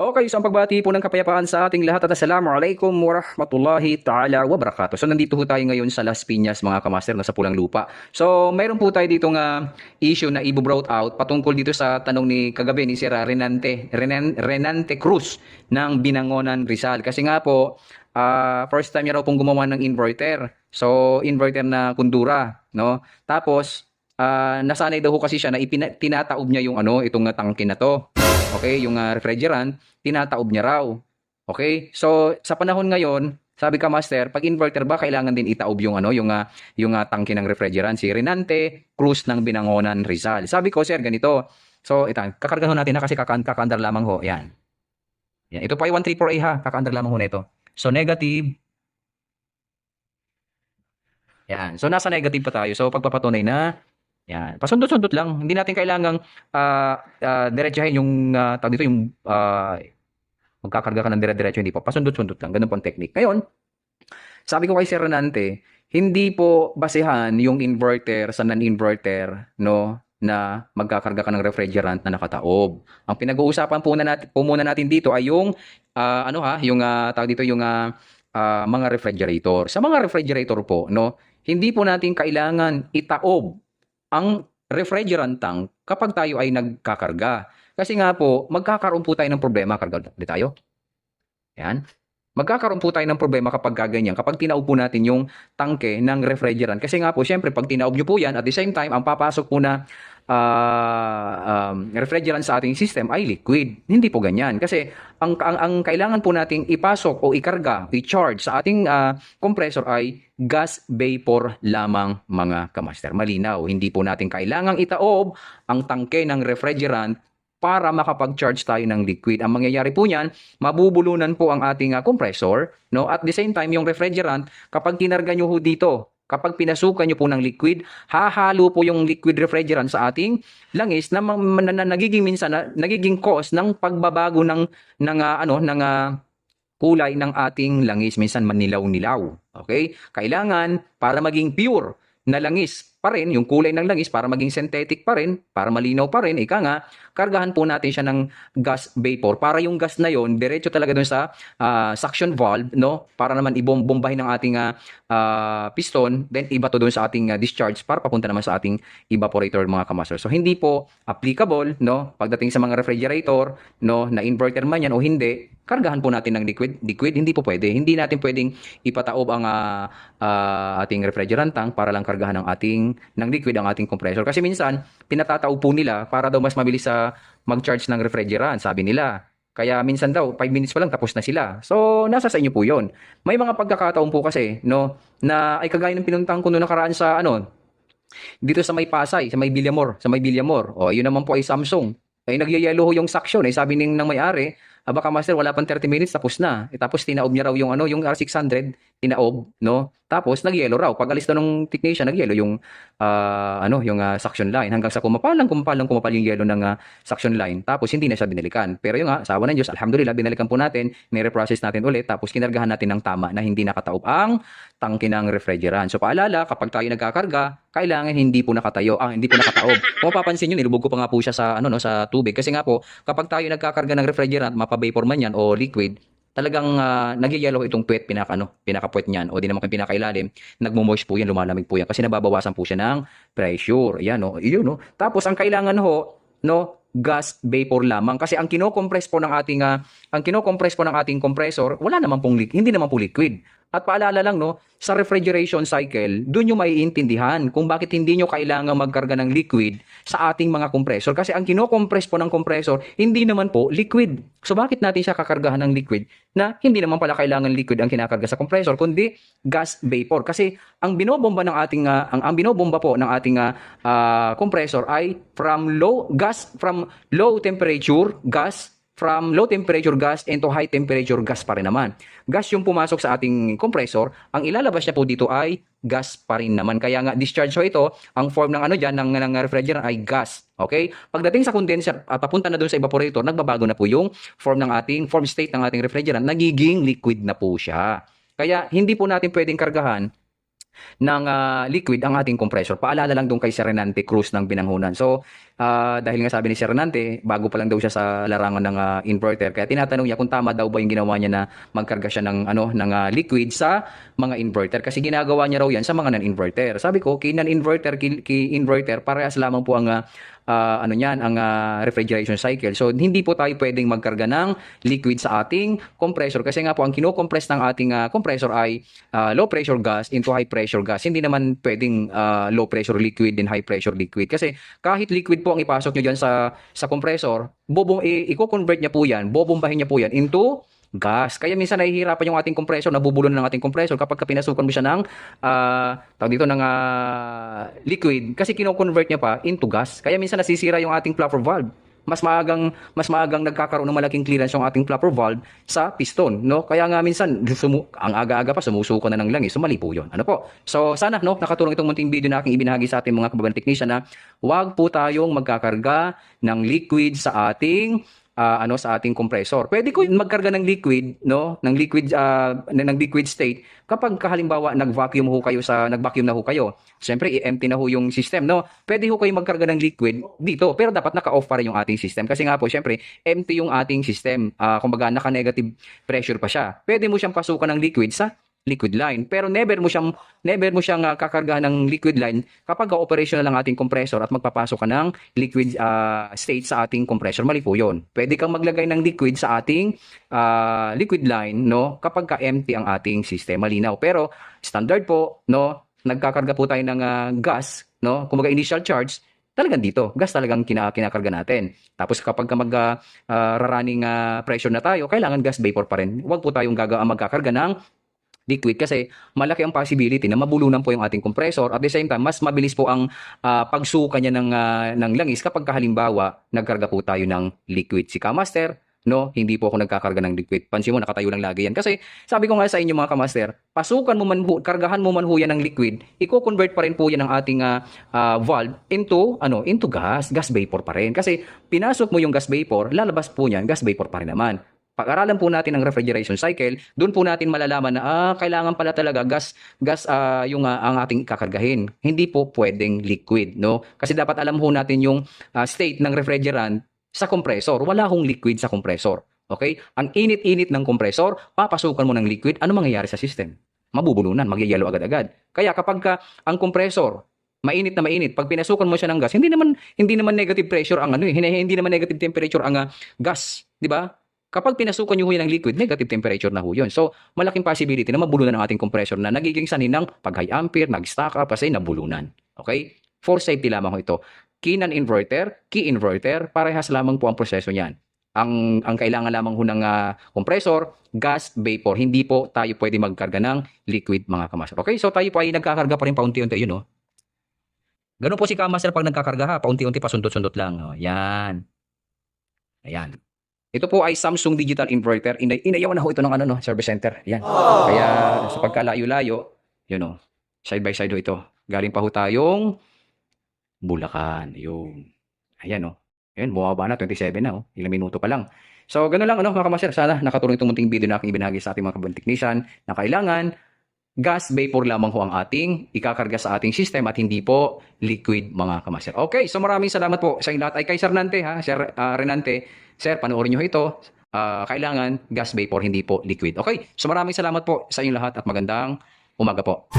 Okay, so ang pagbati po ng kapayapaan sa ating lahat at assalamualaikum warahmatullahi ta'ala wabarakatuh. So nandito po tayo ngayon sa Las Piñas mga kamaster na sa Pulang Lupa. So mayroon po tayo dito nga issue na i-brought out patungkol dito sa tanong ni kagabi ni Sir Renante, Renan, Renante Cruz ng Binangonan Rizal. Kasi nga po, ah, first time niya raw pong gumawa ng inverter. So inverter na kundura, no? Tapos ah, nasanay daw kasi siya na ipina- tinataob niya yung ano, itong tangke na to. Okay, yung ah, refrigerant, tinataob niya raw. Okay? So, sa panahon ngayon, sabi ka master, pag inverter ba kailangan din itaob yung ano, yung ah, yung ah, tangke ng refrigerant si Renante Cruz ng Binangonan Rizal. Sabi ko, sir, ganito. So, ito, kakargahan natin na kasi kakan kakandar lamang ho. Yan. Yan. Ito pa ay 134A ha, kakandar lamang ho na ito. So, negative. Yan. So, nasa negative pa tayo. So, pagpapatunay na yan. Pasundot-sundot lang. Hindi natin kailangang ah ah, diretsahin yung uh, tawag dito yung ah, magkakarga ka ng dire-diretso hindi po. Pasundot-sundot lang. Ganun po ang technique. Ngayon, sabi ko kay Sir Renante, hindi po basehan yung inverter sa non-inverter, no, na magkakarga ka ng refrigerant na nakataob. Ang pinag-uusapan po, na natin, po muna natin dito ay yung ah, ano ha, yung ah, tawag dito yung ah, ah, mga refrigerator. Sa mga refrigerator po, no, hindi po natin kailangan itaob ang refrigerant tank kapag tayo ay nagkakarga. Kasi nga po, magkakaroon po tayo ng problema. Karga ulit tayo. Yan. Magkakaroon po tayo ng problema kapag gaganyan, kapag tinaob po natin yung tangke ng refrigerant. Kasi nga po, syempre, pag tinaob nyo po yan, at the same time, ang papasok po na ah, um, refrigerant sa ating system ay liquid. Hindi po ganyan. Kasi ang, ang, ang kailangan po nating ipasok o ikarga, i-charge sa ating ah, compressor ay gas vapor lamang mga kamaster. Malinaw, hindi po natin kailangang itaob ang tangke ng refrigerant para makapag-charge tayo ng liquid. Ang mangyayari po niyan, mabubulunan po ang ating ah, compressor, no? At the same time, yung refrigerant, kapag kinarga nyo ho dito, kapag pinasukan nyo po ng liquid, hahalo po yung liquid refrigerant sa ating langis na, na, na nagiging minsan na, nagiging cause ng pagbabago ng ng ah, ano ng ah, kulay ng ating langis minsan manilaw-nilaw. Okay? Kailangan para maging pure na langis pa rin, yung kulay ng langis para maging synthetic pa rin, para malinaw pa rin, ika nga, kargahan po natin siya ng gas vapor para yung gas na yon diretso talaga dun sa ah, suction valve, no? Para naman ibombahin ng ating ah, piston, then iba to dun sa ating ah, discharge para papunta naman sa ating evaporator mga kamaster. So hindi po applicable, no? Pagdating sa mga refrigerator, no, na inverter man yan o hindi, kargahan po natin ng liquid. Liquid hindi po pwede. Hindi natin pwedeng ipataob ang ah, ah, ating refrigerant tank para lang kargahan ng ating ng liquid ang ating compressor. Kasi minsan pinatataob po nila para daw mas mabilis sa mag-charge ng refrigerant, sabi nila. Kaya minsan daw 5 minutes pa lang tapos na sila. So nasa sa inyo po 'yon. May mga pagkakataon po kasi no na ay kagaya ng pinuntahan ko noong nakaraan sa ano dito sa may Pasay, sa may Villamor, sa may Villamor. O, yun naman po ay Samsung. Ay nagyayelo ho yung suction. Eh, sabi ning ng may-ari, ah, baka master, wala pang 30 minutes, tapos na. Eh, tapos tinaob niya raw yung ano, yung R600, tinaob, no? Tapos nagyelo raw. Pag alis na nung technician, nagyelo yung ah, ano, yung ah, suction line hanggang sa kumapalang, kumapalang, kumapal yung yelo ng ah, suction line. Tapos hindi na siya binalikan. Pero yung nga, sawa ng Diyos, alhamdulillah, binalikan po natin, nire-process natin ulit, tapos kinargahan natin ng tama na hindi nakataob ang tangke ng refrigerant. So paalala, kapag tayo nagkakarga, kailangan hindi po nakatayo, ah, hindi po nakataob. Kung mapapansin nyo, nilubog ko pa nga po siya sa, ano, no, sa tubig. Kasi nga po, kapag tayo nagkakarga ng refrigerant, mapa-vapor man yan o liquid, talagang uh, nagyayelo itong puwet, pinaka, ano, pinaka-puwet niyan, o di naman kung pinakailalim, nagmo-moist po yan, lumalamig po yan, kasi nababawasan po siya ng pressure. Yan, no, yun, no. Tapos, ang kailangan ho, no, gas vapor lamang. Kasi ang kino-compress po ng ating ah, ang kino-compress po ng ating compressor wala naman pong liquid, hindi naman po liquid at paalala lang no, sa refrigeration cycle, doon nyo maiintindihan kung bakit hindi nyo kailangan magkarga ng liquid sa ating mga compressor. Kasi ang kino-compress po ng compressor, hindi naman po liquid. So bakit natin siya kakargahan ng liquid na hindi naman pala kailangan liquid ang kinakarga sa compressor, kundi gas vapor. Kasi ang binobomba ng ating ah, ang, ang binobomba po ng ating ah, ah, compressor ay from low gas from low temperature gas from low temperature gas into high temperature gas pa rin naman. Gas yung pumasok sa ating compressor, ang ilalabas niya po dito ay gas pa rin naman. Kaya nga discharge so ito, ang form ng ano diyan ng, ng refrigerant ay gas. Okay? Pagdating sa condenser at papunta na doon sa evaporator, nagbabago na po yung form ng ating form state ng ating refrigerant, nagiging liquid na po siya. Kaya hindi po natin pwedeng kargahan ng ah, liquid ang ating compressor. Paalala lang doon kay Serenante Cruz ng Binanghunan. So, ah, dahil nga sabi ni Sir Renante, bago pa lang daw siya sa larangan ng ah, inverter. Kaya tinatanong niya kung tama daw ba yung ginawa niya na magkarga siya ng ano ng ah, liquid sa mga inverter kasi ginagawa niya raw yan sa mga non-inverter. Sabi ko, kay non-inverter, kay, kay inverter, parehas lamang po ang ah, ah, ano niyan, ang ah, refrigeration cycle. So hindi po tayo pwedeng magkarga ng liquid sa ating compressor kasi nga po ang kino-compress ng ating ah, compressor ay ah, low pressure gas into high pressure gas. Hindi naman pwedeng ah, low pressure liquid din high pressure liquid kasi kahit liquid po ang ipasok nyo dyan sa sa compressor, bobong i- i-convert niya po yan, bobombahin niya po yan into gas. Kaya minsan nahihirapan yung ating compressor, nabubulon ng ating compressor kapag ka pinasukan mo siya ng ah, tawag dito ng ah, liquid kasi kino-convert niya pa into gas. Kaya minsan nasisira yung ating flapper valve. Mas maagang mas maagang nagkakaroon ng malaking clearance yung ating flapper valve sa piston, no? Kaya nga minsan sumu- ang aga-aga pa sumusuko na ng langis. So po 'yon. Ano po? So sana no nakatulong itong munting video na aking ibinahagi sa ating mga kababayan technician na huwag po tayong magkakarga ng liquid sa ating ah, ano sa ating compressor. Pwede ko magkarga ng liquid, no, ng liquid ah, ng liquid state kapag halimbawa nag-vacuum ho kayo sa nag-vacuum na ho kayo. Siyempre i-empty na ho yung system, no. Pwede ho kayo magkarga ng liquid dito, pero dapat naka-off pa rin yung ating system kasi nga po siyempre empty yung ating system. Ah, kumbaga naka-negative pressure pa siya. Pwede mo siyang pasukan ng liquid sa liquid line. Pero never mo siyang never mo siyang ah, kakargahan ng liquid line kapag ah, operational ang ating compressor at magpapasok ka ng liquid ah, state sa ating compressor. Mali po 'yon. Pwede kang maglagay ng liquid sa ating ah, liquid line no kapag ka empty ang ating system. Malinaw. Pero standard po no nagkakarga po tayo ng ah, gas no kumbaga initial charge talagang dito, gas talagang kina, kinakarga natin. Tapos kapag ka mag ah, running ah, pressure na tayo, kailangan gas vapor pa rin. Huwag po tayong gaga magkakarga ng liquid kasi malaki ang possibility na mabulunan po yung ating compressor. At the same time mas mabilis po ang ah, pagsuka niya ng ah, ng langis kapag halimbawa nagkarga po tayo ng liquid. Si Kamaster no hindi po ako nagkakarga ng liquid. Pansin mo nakatayo lang lagi yan. Kasi sabi ko nga sa inyo mga Kamaster pasukan mo man ho, kargahan mo man ho yan ng liquid i-convert pa rin po yan ng ating ah, ah, valve into ano into gas gas vapor pa rin. Kasi pinasok mo yung gas vapor lalabas po niyan gas vapor pa rin naman pag-aralan po natin ang refrigeration cycle, doon po natin malalaman na ah, kailangan pala talaga gas gas ah, yung ah, ang ating kakargahin. Hindi po pwedeng liquid, no? Kasi dapat alam ho natin yung ah, state ng refrigerant sa compressor. Wala hong liquid sa compressor. Okay? Ang init-init ng compressor, papasukan mo ng liquid, ano mangyayari sa system? Mabubulunan, magyayelo agad-agad. Kaya kapag ka ang compressor mainit na mainit, pag pinasukan mo siya ng gas, hindi naman hindi naman negative pressure ang ano eh, hindi, naman negative temperature ang ah, gas, di ba? Kapag pinasukan nyo ho ng liquid, negative temperature na ho yun. So, malaking possibility na mabulunan ang ating compressor na nagiging sanhin ng pag high ampere, nag-stack up kasi nabulunan. Okay? For safety lamang ho ito. Key non-inverter, key inverter, parehas lamang po ang proseso niyan. Ang, ang kailangan lamang ho ng ah, compressor, gas, vapor. Hindi po tayo pwede magkarga ng liquid mga kamaster. Okay? So, tayo po ay nagkakarga pa rin paunti-unti. Yun, no? Ganun po si kamaster pag nagkakarga ha. Paunti-unti, pasundot-sundot lang. Oh, yan. Ayan. Ito po ay Samsung Digital Inverter. Inay inayawan na ho ito ng ano no, service center. Yan. Kaya sa pagkalayo-layo, yun oh, side by side ho ito. Galing pa ho tayong Bulacan. Yun. Ayan oh. Ayan, bumaba na, 27 na oh. Ilang minuto pa lang. So, ganun lang ano mga kamaster. Sana nakatulong itong munting video na aking ibinahagi sa ating mga kabang technician na kailangan gas vapor lamang ho ang ating ikakarga sa ating system at hindi po liquid mga kamaster. Okay, so maraming salamat po sa lahat. Ay kay Sir Nante ha, Sir ah, Renante. Sir, panoorin nyo ito. Ah, kailangan gas vapor, hindi po liquid. Okay, so maraming salamat po sa inyong lahat at magandang umaga po.